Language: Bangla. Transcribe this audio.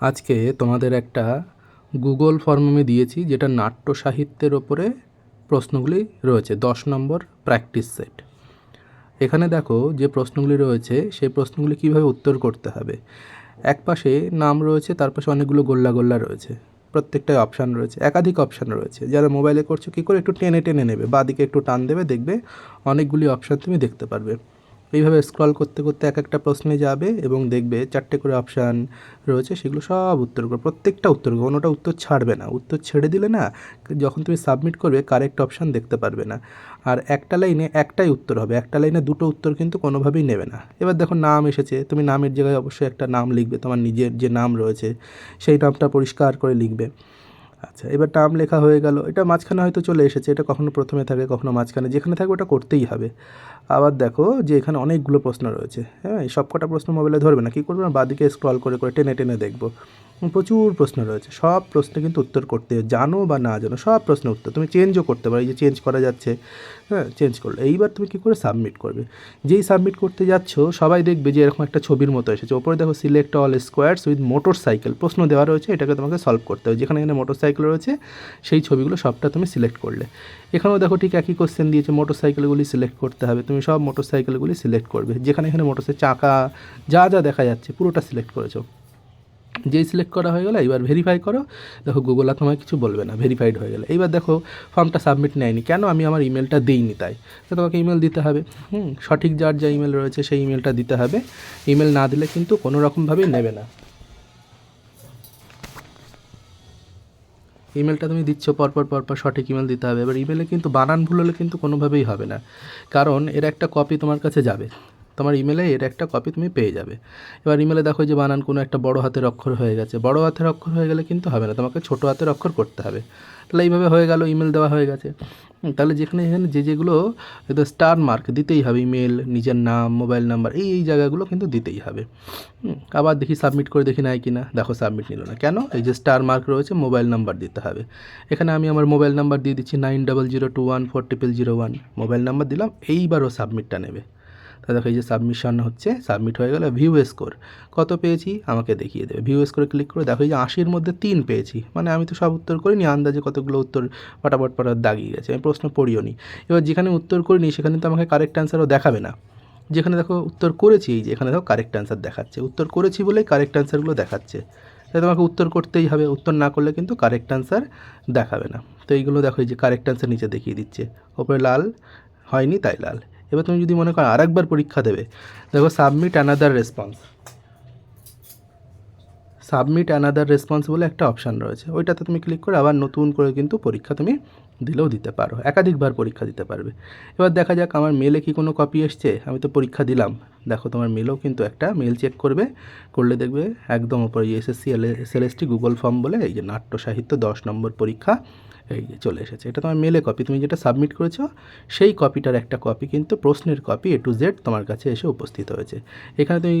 আজকে তোমাদের একটা গুগল ফর্ম আমি দিয়েছি, যেটা নাট্য সাহিত্যের ওপরে প্রশ্নগুলি রয়েছে, দশ নম্বর প্র্যাকটিস সেট এখানে দেখো যে প্রশ্নগুলি রয়েছে, সেই প্রশ্নগুলি কীভাবে উত্তর করতে হবে। এক পাশে নাম রয়েছে, তার পাশে অনেকগুলো গোল্লা গোল্লা রয়েছে প্রত্যেকটায় অপশান রয়েছে, একাধিক অপশান রয়েছে। যারা মোবাইলে করছ, কী করে একটু টেনে টেনে নেবে, বাদিকে একটু টান দেবে, দেখবে অনেকগুলি অপশান তুমি দেখতে পারবে। এইভাবে স্ক্রল করতে করতে এক একটা প্রশ্নে যাবে এবং দেখবে চারটে করে অপশান রয়েছে, সেগুলো সব উত্তর করবে। প্রত্যেকটা উত্তর করবে কোনোটা উত্তর ছাড়বে না। উত্তর ছেড়ে দিলে না, যখন তুমি সাবমিট করবে কারেক্ট অপশান দেখতে পারবে না। আর একটা লাইনে একটাই উত্তর হবে। একটা লাইনে দুটো উত্তর কিন্তু কোনোভাবেই নেবে না। এবার দেখো নাম এসেছে। তুমি নামের জায়গায় অবশ্যই একটা নাম লিখবে, তোমার নিজের যে নাম রয়েছে, সেই নামটা পরিষ্কার করে লিখবে। আচ্ছা এবার টার্ম লেখা হয়ে গেল। এটা মাঝখানে হয়তো চলে এসেছে, এটা কখনো প্রথমে থাকে, কখনো মাঝখানে, যেখানে থাকবে ওটা করতেই হবে। আবার দেখো যে এখানে অনেকগুলো প্রশ্ন রয়েছে হ্যাঁ এই সব কটা প্রশ্ন মোবাইলে ধরবে না, কী করবে না, বাদিকে স্ক্রল করে করে টেনে টেনে দেখব। প্রচুর প্রশ্ন রয়েছে, সব প্রশ্নে কিন্তু উত্তর করতে। জানো বা না জানো, সব প্রশ্নের উত্তর, তুমি চেঞ্জও করতে পারো, এই যে চেঞ্জ করা যাচ্ছে হ্যাঁ চেঞ্জ করলে। এইবার তুমি কী করে সাবমিট করবে? যেই সাবমিট করতে যাচ্ছ, সবাই দেখবে যে এরকম একটা ছবির মতো এসেছে। ওপরে দেখো select all squares with motorcycle প্রশ্ন দেওয়া রয়েছে, এটাকে তোমাকে সলভ করতে হবে। যেখানে এখানে মোটর সাইকেল রয়েছে, সেই ছবিগুলো সবটা তুমি সিলেক্ট করলে। এখানেও দেখো ঠিক একই কোশ্চেন দিয়েছে মোটর সাইকেলগুলি সিলেক্ট করতে হবে, তুমি সব মোটর সাইকেলগুলি সিলেক্ট করবে। যেখানে এখানে মোটর চাকা, যা যা দেখা যাচ্ছে, পুরোটা সিলেক্ট করেছ। যেই সিলেক্ট করা হয়ে গেলো এবার ভেরিফাই করো। দেখো গুগল আর তোমায় কিছু বলবে না ভেরিফাইড হয়ে গেলে। এইবার দেখো ফর্মটা সাবমিট নেয়নি। কেন আমি আমার ইমেলটা দিইনি তাই? তো তোমাকে ইমেল দিতে হবে। হুম, সঠিক যার যা ইমেল রয়েছে, সেই ইমেলটা দিতে হবে। ইমেল না দিলে কিন্তু কোনো রকমভাবেই নেবে না। ইমেলটা তুমি দিচ্ছ, পরপর পরপর সঠিক ইমেল দিতে হবে। এবার ইমেলে কিন্তু বানান ভুল হলে কিন্তু কোনোভাবেই হবে না। কারণ এর একটা কপি তোমার কাছে যাবে। তোমার ইমেলে এর একটা কপি তুমি পেয়ে যাবে। এবার ইমেলে দেখো যে বানান কোনো একটা বড় হাতের অক্ষর হয়ে গেছে। বড় হাতের অক্ষর হয়ে গেলে কিন্তু হবে না, তোমাকে ছোটো হাতের অক্ষর করতে হবে। তাহলে এইভাবে হয়ে গেল ইমেল দেওয়া হয়ে গেছে। তাহলে যেখানে যেখানে যে যেগুলো স্টার মার্ক দিতেই হবে ইমেল নিজের নাম মোবাইল নাম্বার এই এই জায়গাগুলো কিন্তু দিতেই হবে। আবার দেখি সাবমিট করে দেখি নাই কি না দেখো সাবমিট নিল না। কেন? এই যে স্টার মার্ক রয়েছে মোবাইল নাম্বার দিতে হবে। এখানে আমি আমার মোবাইল নাম্বার দিয়ে দিচ্ছি nine double zero two one four triple zero one mobile number দিলাম, এইবারও সাবমিটটা নেবে। তা দেখো, এই যে সাবমিশন হচ্ছে সাবমিট হয়ে গেলে ভিউ স্কোর কত পেয়েছি? আমাকে দেখিয়ে দেবে। ভিউ স্কোরে ক্লিক করে দেখো, এই যে আশির মধ্যে তিন পেয়েছি। মানে আমি তো সব উত্তর করিনি, আন্দাজে কতগুলো উত্তর পাটাপট পাটাপ দাগিয়ে গেছে, আমি প্রশ্ন পড়িও নি। এবার যেখানে উত্তর করিনি, সেখানে তো আমাকে কারেক্ট অ্যান্সারও দেখাবে না। যেখানে দেখো উত্তর করেছি, এই যে এখানে দেখো কারেক্ট অ্যান্সার দেখাচ্ছে। উত্তর করেছি বলেই কারেক্ট অ্যান্সারগুলো দেখাচ্ছে। তাই তোমাকে উত্তর করতেই হবে, উত্তর না করলে কিন্তু কারেক্ট অ্যান্সার দেখাবে না। তো এইগুলো দেখো, এই যে কারেক্ট অ্যান্সার নিচে দেখিয়ে দিচ্ছে। ওপরে লাল, হয়নি তাই লাল। এবার তুমি যদি মনে করো আরেকবার পরীক্ষা দেবে দেখো submit another response submit another response বলে একটা অপশান রয়েছে। ওইটাতে তুমি ক্লিক করে আবার নতুন করে কিন্তু পরীক্ষা তুমি দিলেও দিতে পারো। একাধিকবার পরীক্ষা দিতে পারবে। এবার দেখা যাক আমার মেলে কি কোনো কপি এসছে? আমি তো পরীক্ষা দিলাম। দেখো তোমার মেলেও কিন্তু একটা মেল চেক করবে। করলে দেখবে একদম ওপরে এসএসসি এসএলএসটি গুগল ফর্ম বলে এই যে নাট্য সাহিত্য দশ নম্বর পরীক্ষা এই যে চলে এসেছে। এটা তোমার মেলে কপি তুমি যেটা সাবমিট করেছ, সেই কপিটার একটা কপি কিন্তু প্রশ্নের কপি এ টু জেড তোমার কাছে এসে উপস্থিত হয়েছে। এখানে তুমি